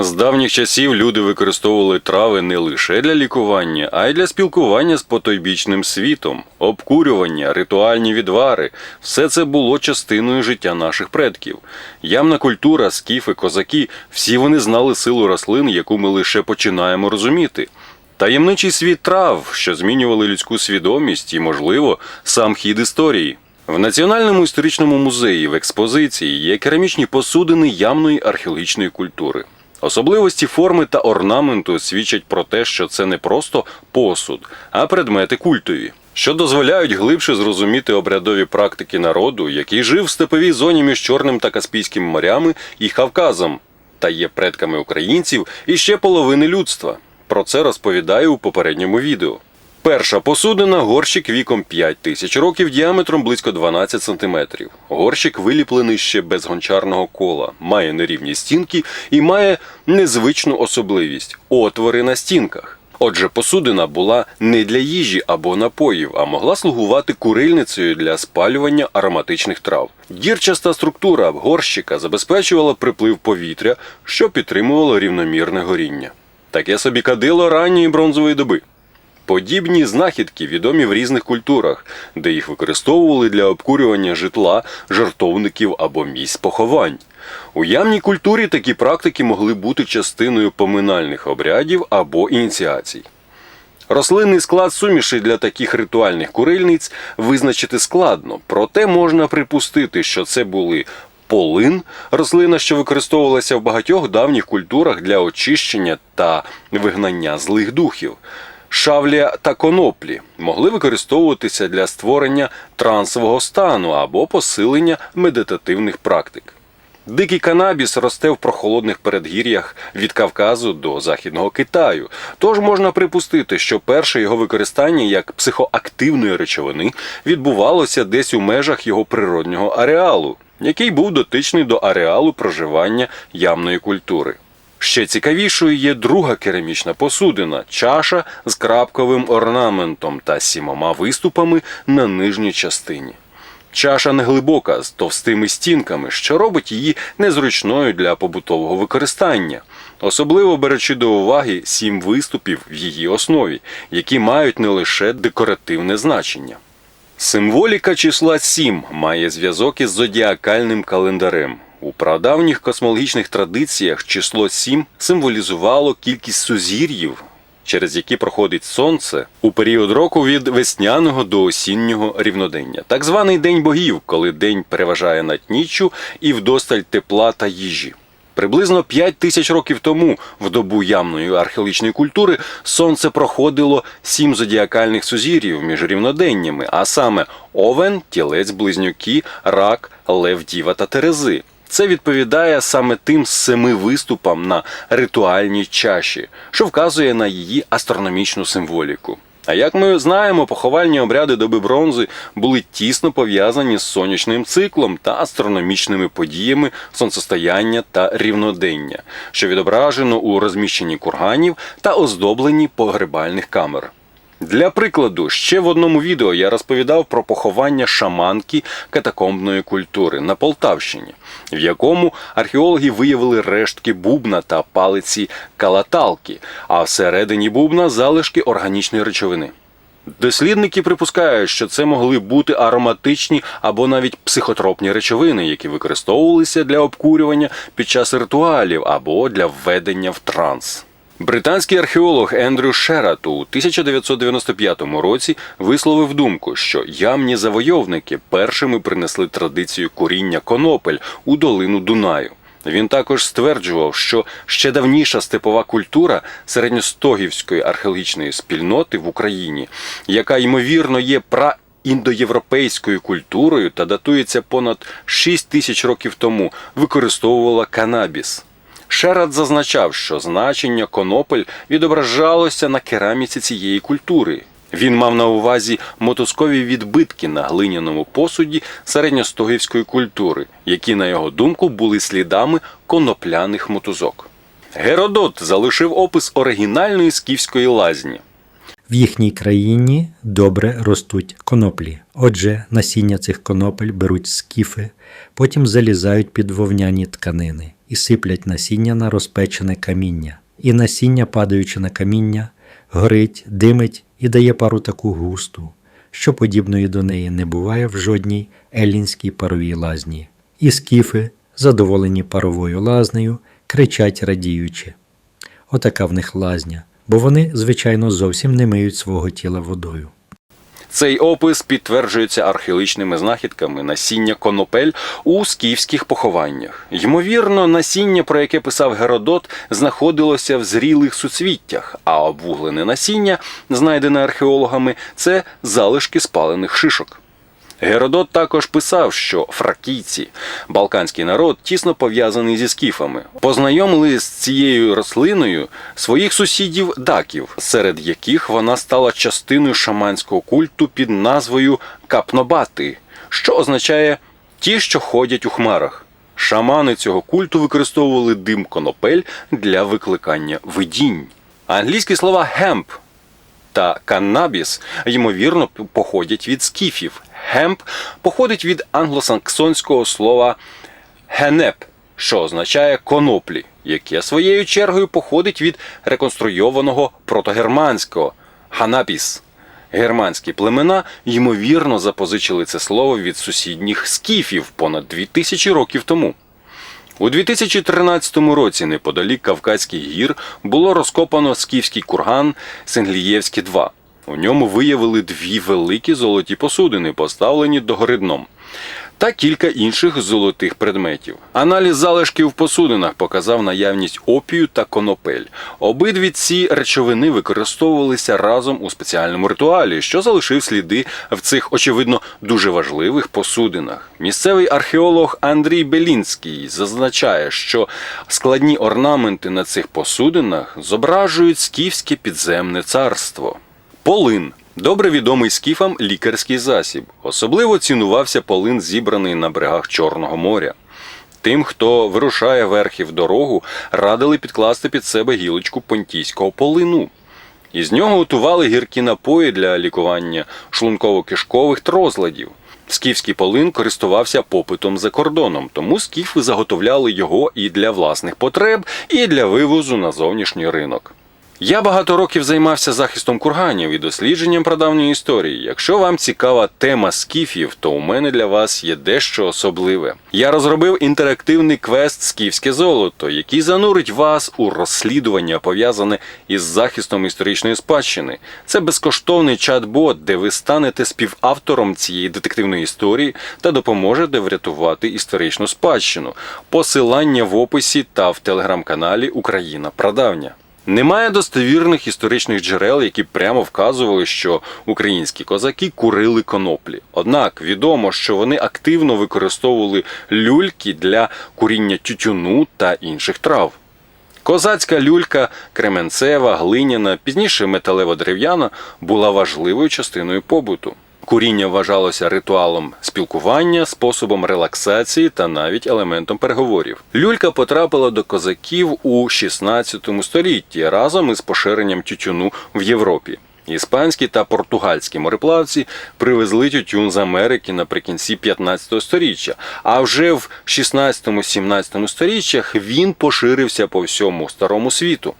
З давніх часів люди використовували трави не лише для лікування, а й для спілкування з потойбічним світом, обкурювання, ритуальні відвари. Все це було частиною життя наших предків. Ямна культура, скіфи, козаки всі вони знали силу рослин, яку ми лише починаємо розуміти. Таємничий світ трав, що змінювали людську свідомість і, можливо, сам хід історії. В Національному історичному музеї в експозиції є керамічні посудини ямної археологічної культури. Особливості форми та орнаменту свідчать про те, що це не просто посуд, а предмети культові, що дозволяють глибше зрозуміти обрядові практики народу, який жив в степовій зоні між Чорним та Каспійським морями і Кавказом, та є предками українців і ще половини людства. Про це розповідаю у попередньому відео. Перша посудина горщик віком 5 тисяч років діаметром близько 12 сантиметрів. Горщик виліплений ще без гончарного кола, має нерівні стінки і має незвичну особливість отвори на стінках. Отже, посудина була не для їжі або напоїв, а могла слугувати курильницею для спалювання ароматичних трав. Дірчаста структура горщика забезпечувала приплив повітря, що підтримувало рівномірне горіння. Таке собі кадило ранньої бронзової доби. Подібні знахідки відомі в різних культурах, де їх використовували для обкурювання житла, жартовників або місць поховань. У ямній культурі такі практики могли бути частиною поминальних обрядів або ініціацій. Рослинний склад суміші для таких ритуальних курильниць визначити складно, проте можна припустити, що це були полин, рослина, що використовувалася в багатьох давніх культурах для очищення та вигнання злих духів. Шавлія та коноплі могли використовуватися для створення трансового стану або посилення медитативних практик. Дикий канабіс росте в прохолодних передгір'ях від Кавказу до Західного Китаю. Тож можна припустити, що перше його використання як психоактивної речовини відбувалося десь у межах його природнього ареалу, який був дотичний до ареалу проживання ямної культури. Ще цікавішою є друга керамічна посудина чаша з крапковим орнаментом та сімома виступами на нижній частині. Чаша неглибока з товстими стінками, що робить її незручною для побутового використання, особливо беручи до уваги сім виступів в її основі, які мають не лише декоративне значення. Символіка числа 7 має зв'язок із зодіакальним календарем. У прадавніх космологічних традиціях число 7 символізувало кількість сузір'їв, через які проходить сонце у період року від весняного до осіннього рівнодення. Так званий день богів, коли день переважає над ніччю і вдосталь тепла та їжі. Приблизно 5 тисяч років тому, в добу ямної археологічної культури, сонце проходило сім зодіакальних сузір'їв між рівноденнями, а саме Овен, Тілець, Близнюки, Рак, Лев, Діва та Терези. Це відповідає саме тим семи виступам на ритуальній чаші, що вказує на її астрономічну символіку. А як ми знаємо, поховальні обряди доби бронзи були тісно пов'язані з сонячним циклом та астрономічними подіями сонцестояння та рівнодення, що відображено у розміщенні курганів та оздобленні погребальних камер. Для прикладу, ще в одному відео я розповідав про поховання шаманки катакомбної культури на Полтавщині, в якому археологи виявили рештки бубна та палиці калаталки, а всередині бубна залишки органічної речовини. Дослідники припускають, що це могли бути ароматичні або навіть психотропні речовини, які використовувалися для обкурювання під час ритуалів або для введення в транс. Британський археолог Ендрю Шерат у 1995 році висловив думку, що ямні завойовники першими принесли традицію куріння конопель у долину Дунаю. Він також стверджував, що ще давніша степова культура середньостогівської археологічної спільноти в Україні, яка ймовірно є пра індоєвропейською культурою та датується понад 6 тисяч років тому, використовувала канабіс. Шерат зазначав, що значення конопель відображалося на кераміці цієї культури. Він мав на увазі мотузкові відбитки на глиняному посуді середньостогівської культури, які, на його думку, були слідами конопляних мотузок. Геродот залишив опис оригінальної скіфської лазні. В їхній країні добре ростуть коноплі. Отже, насіння цих конопель беруть скіфи, потім залізають під вовняні тканини і сиплять насіння на розпечене каміння. І насіння, падаючи на каміння, горить, димить і дає пару таку густу, що подібної до неї не буває в жодній еллінській паровій лазні. І скіфи, задоволені паровою лазнею, кричать радіючи. Отака в них лазня, бо вони, звичайно, зовсім не миють свого тіла водою. Цей опис підтверджується археологічними знахідками насіння конопель у скіфських похованнях. Ймовірно, насіння, про яке писав Геродот, знаходилося в зрілих суцвіттях, а обвуглене насіння, знайдене археологами, це залишки спалених шишок. Геродот також писав, що фракійці, балканський народ, тісно пов'язаний зі скіфами, познайомили з цією рослиною своїх сусідів даків, серед яких вона стала частиною шаманського культу під назвою капнобати, що означає ті, що ходять у хмарах. Шамани цього культу використовували дим конопель для викликання видінь. Англійські слова хемп та каннабіс, ймовірно, походять від скіфів. Хемп походить від англосаксонського слова генеп, що означає коноплі, яке своєю чергою походить від реконструйованого протогерманського ханапіс. Германські племена ймовірно запозичили це слово від сусідніх скіфів понад 2000 років тому. У 2013 році неподалік Кавказьких гір було розкопано скіфський курган Сенглієвський 2. У ньому виявили дві великі золоті посудини, поставлені догори дном, та кілька інших золотих предметів. Аналіз залишків в посудинах показав наявність опію та конопель. Обидві ці речовини використовувалися разом у спеціальному ритуалі, що залишив сліди в цих, очевидно, дуже важливих посудинах. Місцевий археолог Андрій Белінський зазначає, що складні орнаменти на цих посудинах зображують скіфське підземне царство. Полин добре відомий скіфам лікарський засіб. Особливо цінувався полин, зібраний на берегах Чорного моря. Тим, хто вирушає верхи в дорогу, радили підкласти під себе гілочку понтійського полину. Із нього готували гіркі напої для лікування шлунково-кишкових розладів. Скіфський полин користувався попитом за кордоном, тому скіфи заготовляли його і для власних потреб, і для вивозу на зовнішній ринок. Я багато років займався захистом курганів і дослідженням прадавньої історії. Якщо вам цікава тема скіфів, то у мене для вас є дещо особливе. Я розробив інтерактивний квест Скіфське золото, який занурить вас у розслідування, пов'язане із захистом історичної спадщини. Це безкоштовний чат-бот, де ви станете співавтором цієї детективної історії та допоможете врятувати історичну спадщину. Посилання в описі та в телеграм-каналі Україна Прадавня. Немає достовірних історичних джерел, які прямо вказували, що українські козаки курили коноплі. Однак відомо, що вони активно використовували люльки для куріння тютюну та інших трав. Козацька люлька, кременцева, глиняна, пізніше металево-дерев'яна була важливою частиною побуту. Куріння вважалося ритуалом спілкування, способом релаксації та навіть елементом переговорів. Люлька потрапила до козаків у 16 столітті разом із поширенням тютюну в Європі. Іспанські та португальські мореплавці привезли тютюн з Америки наприкінці 15 століття, а вже в 16-17 століттях він поширився по всьому старому світу.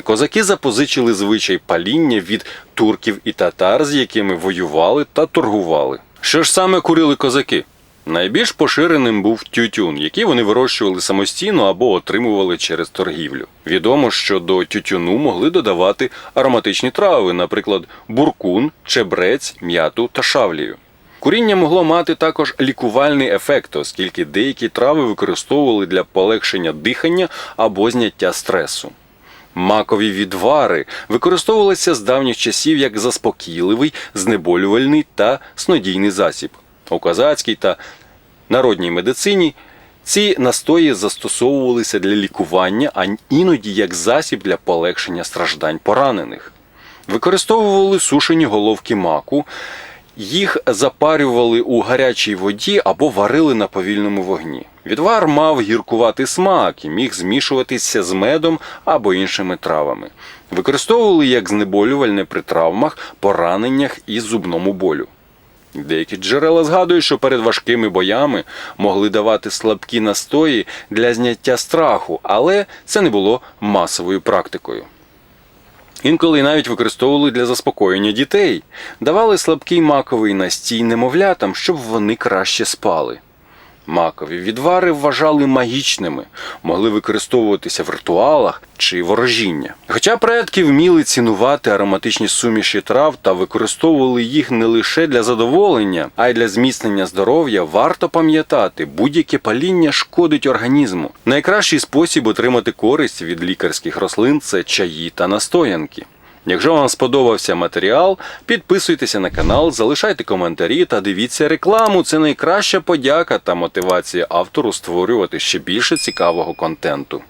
Козаки запозичили звичай паління від турків і татар, з якими воювали та торгували. Що ж саме курили козаки? Найбільш поширеним був тютюн, який вони вирощували самостійно або отримували через торгівлю. Відомо, що до тютюну могли додавати ароматичні трави, наприклад, буркун, чебрець, м'яту та шавлію. Куріння могло мати також лікувальний ефект, оскільки деякі трави використовували для полегшення дихання або зняття стресу. Макові відвари використовувалися з давніх часів як заспокійливий, знеболювальний та снодійний засіб. У козацькій та народній медицині ці настої застосовувалися для лікування, а іноді як засіб для полегшення страждань поранених. Використовували сушені головки маку, їх запарювали у гарячій воді або варили на повільному вогні. Відвар мав гіркуватий смак і міг змішуватися з медом або іншими травами. Використовували як знеболювальне при травмах, пораненнях і зубному болю. Деякі джерела згадують, що перед важкими боями могли давати слабкі настої для зняття страху, але це не було масовою практикою. Інколи навіть використовували для заспокоєння дітей, давали слабкий маковий настій немовлятам, щоб вони краще спали. Макові відвари вважали магічними, могли використовуватися в ритуалах чи ворожіння. Хоча предки вміли цінувати ароматичні суміші трав та використовували їх не лише для задоволення, а й для зміцнення здоров'я, варто пам'ятати, будь-яке паління шкодить організму. Найкращий спосіб отримати користь від лікарських рослин це чаї та настоянки. Якщо вам сподобався матеріал, підписуйтеся на канал, залишайте коментарі та дивіться рекламу. Це найкраща подяка та мотивація автору створювати ще більше цікавого контенту.